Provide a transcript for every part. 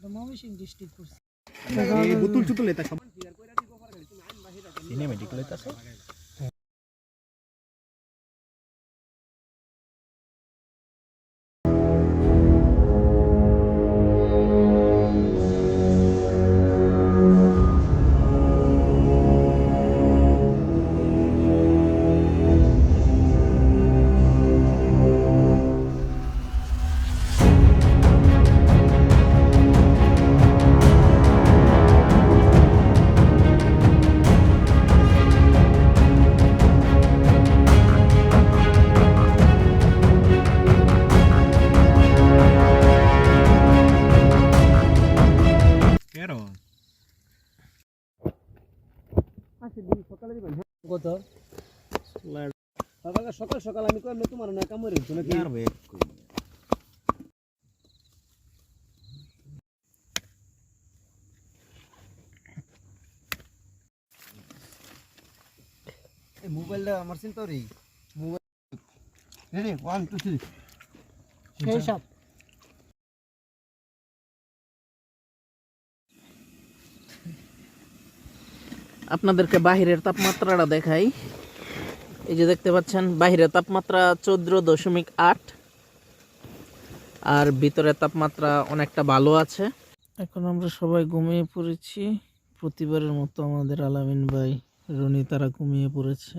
Mymensingh district করছে এই বুতুল চুতুল এটা সব সিনেমেটিক লইতাছে। কত? সকাল সকাল সকাল আমি তোমার না কামড়ে হইতো নাকি? আর মোবাইলটা আমার চিন্তা রে। মোবাইল রেডি 1 2 3 সেই সব। আপনাদেরকে বাহিরের তাপমাত্রাটা দেখাই। এই যে দেখতে পাচ্ছেন, বাহিরের তাপমাত্রা চোদ্দ দশমিক আট। আর ভিতরের তাপমাত্রা অনেকটা ভালো আছে। এখন আমরা সবাই ঘুমিয়ে পড়েছি। প্রতিবারের মতো আমাদের আলামিন ভাই, রনি তারা ঘুমিয়ে পড়েছে।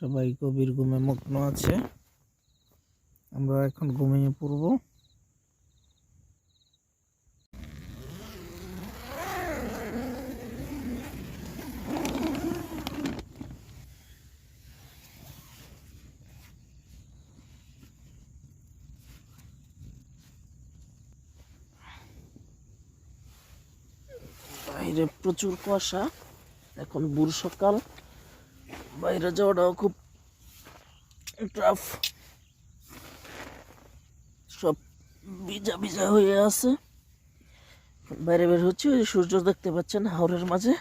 সবাই গভীর ঘুমে মগ্ন আছে। আমরা এখন ঘুমিয়ে পড়ব। বাইরে প্রচুর কুয়াশা। এখন ভোর সকাল। বাইরে যাওয়াটাও খুব টাফ সব ভিজা ভিজা হয়ে আছে। বাইরে বের হচ্ছে, ওই সূর্য দেখতে পাচ্ছেন হাওরের মাঝে।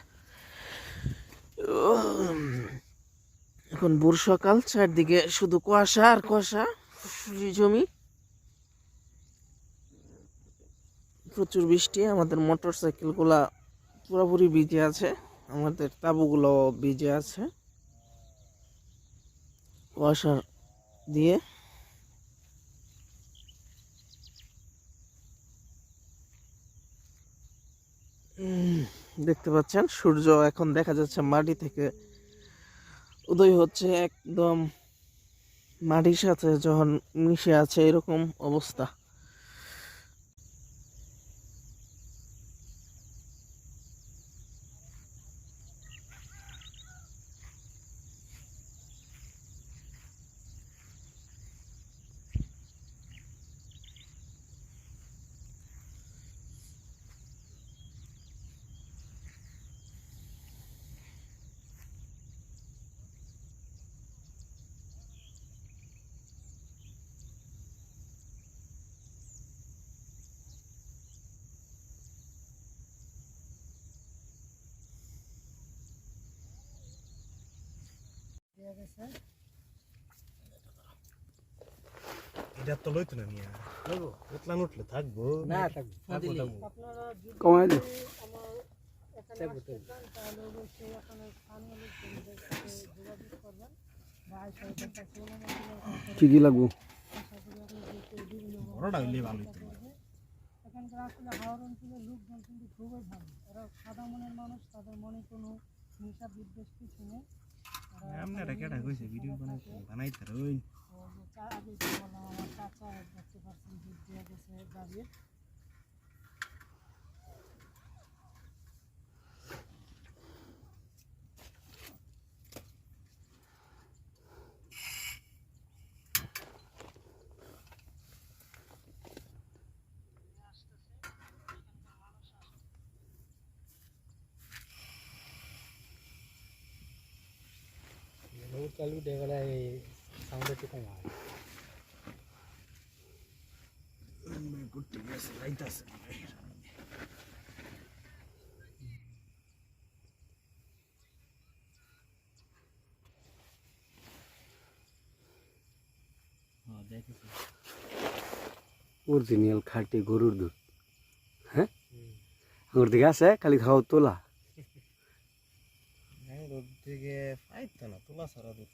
এখন ভোর সকাল, চারদিকে শুধু কুয়াশা আর কুয়াশা জমি। প্রচুর বৃষ্টি, আমাদের মোটর সাইকেলগুলা পুরোপুরি ভিজে আছে। আমাদের তাবুগুলো ভিজে আছে। কুয়াশার দিয়ে। দেখতে পাচ্ছেন, সূর্য এখন দেখা যাচ্ছে মাটি থেকে উদয় হচ্ছে একদম মাটির সাথে যখন মিশে আছে এরকম অবস্থা। এটা তো লইতো না মিয়া। উঠলে থাকব। না থাকবে। কমাই দে। কি কি লাগবো। বড়টা হইলে ভালো হইতো। এখানকার আসলে হাওড় অঞ্চলের লোকজন কিন্তু খুবই ভালো। এরা সাদা মনের মানুষ তাদের মনে কোনো হিংসা বিদ্বেষ কিছু নেই। এটা কেটা কইছে ভিডিও বানাইতে বানাইতে রইন তো যে চা আগে যে বললাম আমার চাচা দেখতে পাচ্ছেন দুধ দিয়ে গেছে গাড়ির চালু দেখলে এই সাউন্ড একটু কম হয় করতে গেছে যাইতাছে হ্যাঁ দেখেছি অরিজিনাল খাঁটি গরুর দুধ হ্যাঁ আঙুর দিকে আছে খালি খাও তোলা হ্যাঁ রোদ থেকে পাইতো না তোলা ছাড়া দুধ